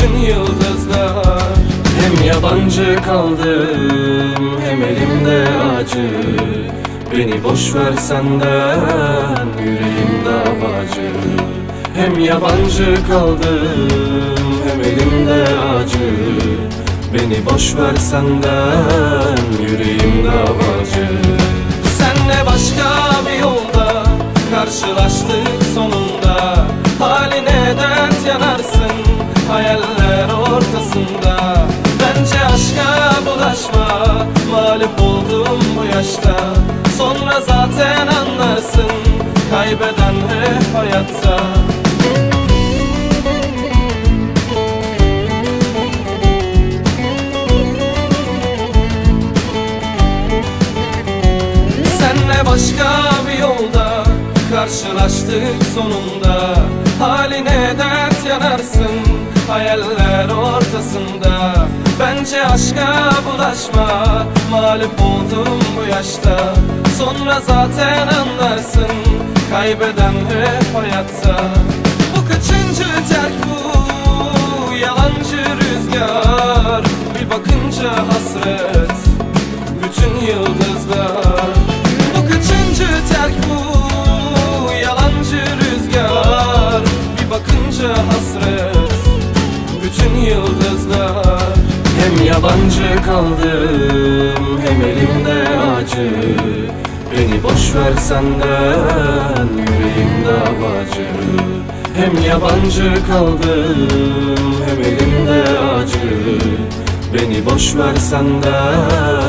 Bütün yıldızlar Hem yabancı kaldım Hem elimde acı. Beni boş ver senden Yüreğim davacı. Hem yabancı kaldım Hem elimde acı. Beni boş ver senden Yüreğim davacı ortasında Bence aşka bulaşma. Mağlup oldum bu yaşta Sonra zaten anlarsın Kaybeden hep hayatta. Senle başka bir yolda Karşılaştık sonunda. Haline dert yanarsın Hayaller ortasında. Bence aşka bulaşma Mağlup oldum bu yaşta. Sonra zaten anlarsın Kaybeden hep hayatta. Bu kaçıncı terk bu? Yalancı rüzgar. Bir bakınca hasret bütün yıldızlar yıldızlar. Hem yabancı kaldım Hem elimde acı. Beni boş ver senden Yüreğim davacı Hem yabancı kaldım Hem elimde acı. Beni boş ver senden